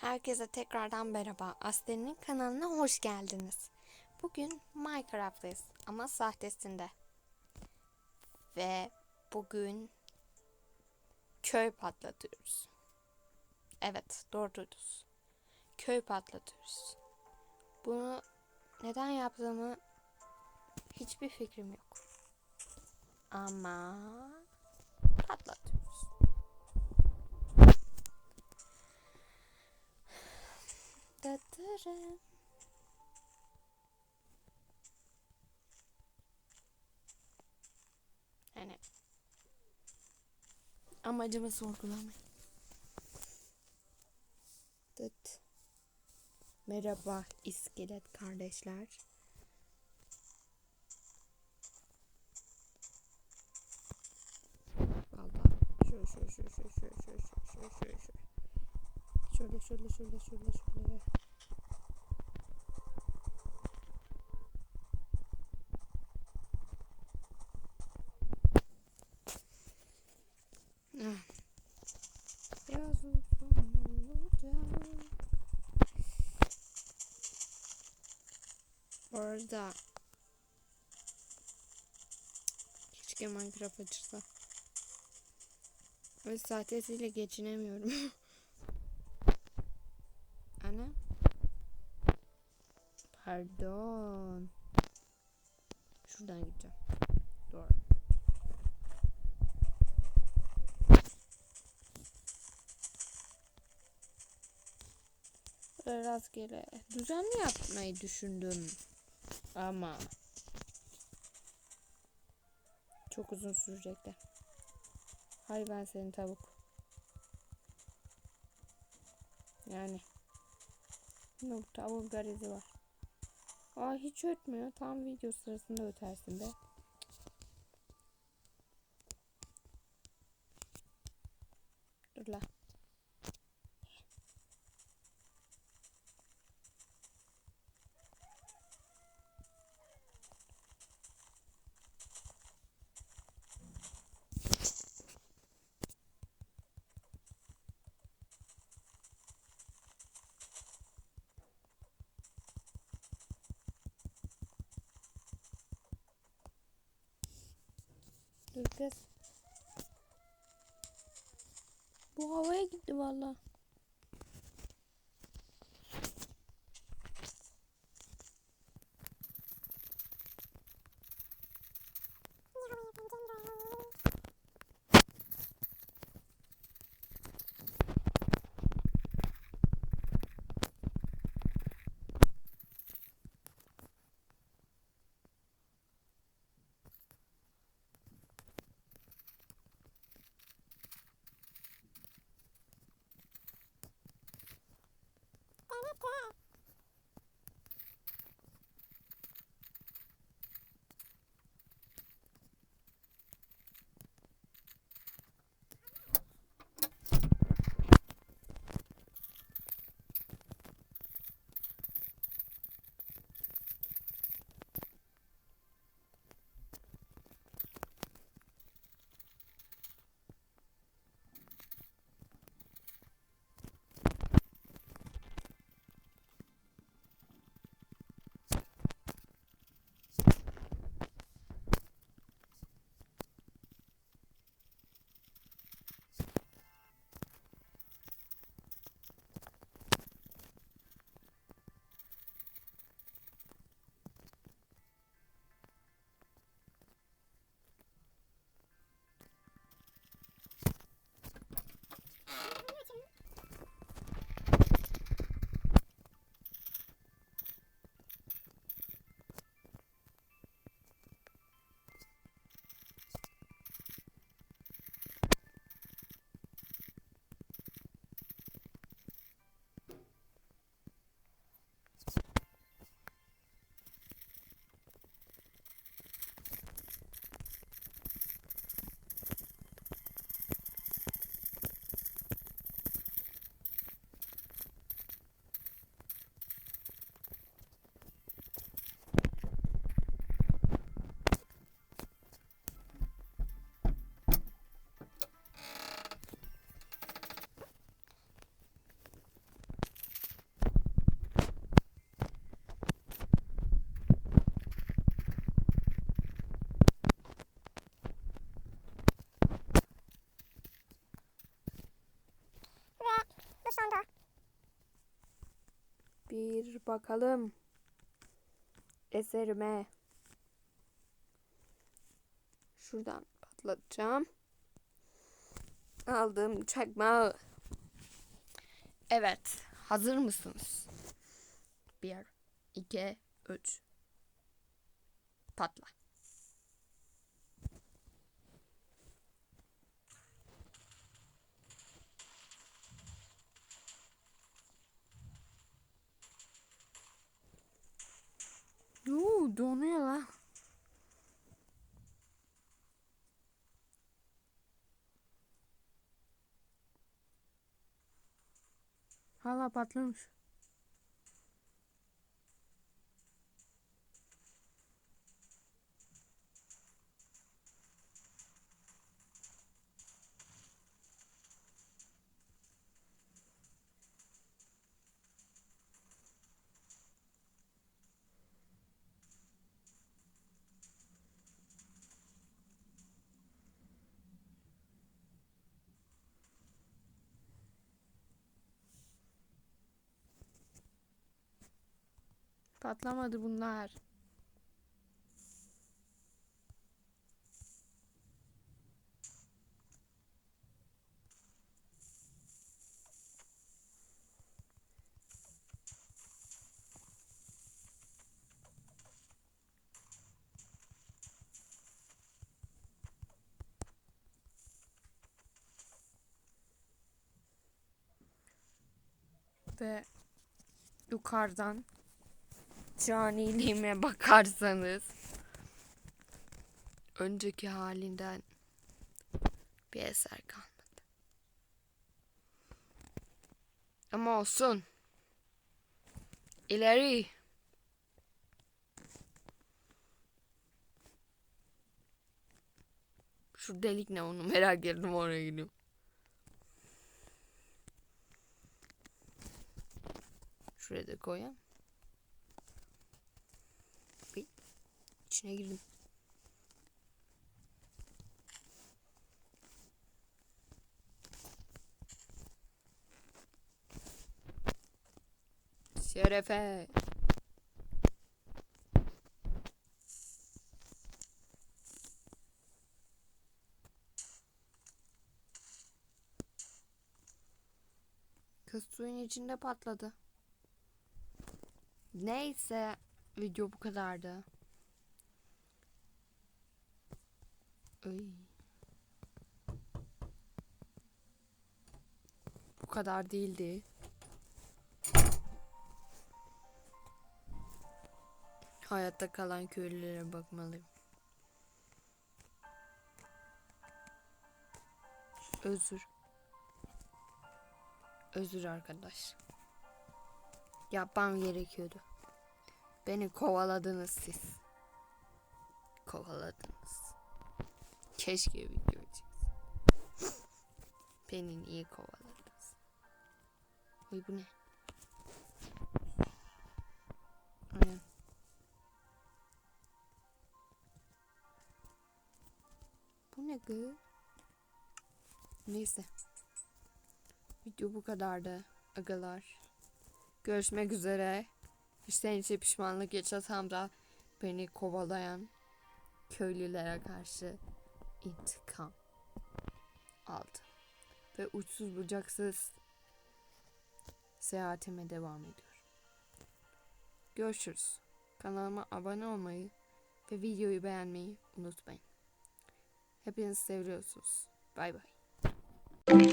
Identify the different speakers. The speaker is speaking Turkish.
Speaker 1: Herkese tekrardan merhaba. Aslen'in kanalına hoş geldiniz. Bugün Minecraft'tayız ama sahtesinde. Ve bugün köy patlatıyoruz. Evet, doğru duydunuz. Köy patlatıyoruz. Bunu neden yaptığımı hiçbir fikrim yok. Ama patlatıyoruz. Dıdırı. Yani amacımı sorgulamayın. Dıt. Merhaba iskelet kardeşler. Şöyle şöyle şöyle şöyle şöyle şöyle şöyle şöyle şöyle. Şöyle şöyle şöyle şöyle şöyle. Ah. Arada keşke Minecraft açırsa. Ve sahtesiyle geçinemiyorum. Ana. Pardon. Şuradan gideceğim. Doğru. Rastgele düzenli yapmayı düşündüm. Ama çok uzun sürecekti. Hay ben senin tavuk. Yani bu tavuk garizi var. Aa hiç ötmüyor. Tam video sırasında ötersin be. Kız. Bu havaya gitti valla. Bir bakalım eserime. Şuradan patlatacağım. Aldım çakmağı. Evet, hazır mısınız? Bir, iki, üç. Patla. O né, lá. Hala patlamış. Patlamadı bunlar. Ve yukarıdan caniliğime bakarsanız önceki halinden bir eser kalmadı. Ama olsun. İleri. Şu delik ne onu merak ettim oraya gidiyorum. Şuraya da koyayım. İçine girdim. Şerefe. Kız suyun içinde patladı. Neyse video bu kadardı. Ay. Bu kadar değildi. Hayatta kalan köylülere bakmalıyım. Özür. Özür arkadaş. Yapmam gerekiyordu. Beni kovaladınız siz. Kovaladınız. Keşke video çeksin. Beni niye kovaladınız? Uy bu ne? Aynen. Bu ne gı? Neyse. Video bu kadardı agalar. Görüşmek üzere. İşten içe pişmanlık yaşasam da beni kovalayan köylülere karşı intikam aldım. Ve uçsuz bucaksız seyahatime devam ediyorum. Görüşürüz. Kanalıma abone olmayı ve videoyu beğenmeyi unutmayın. Hepinizi seviyorsunuz. Bay bay.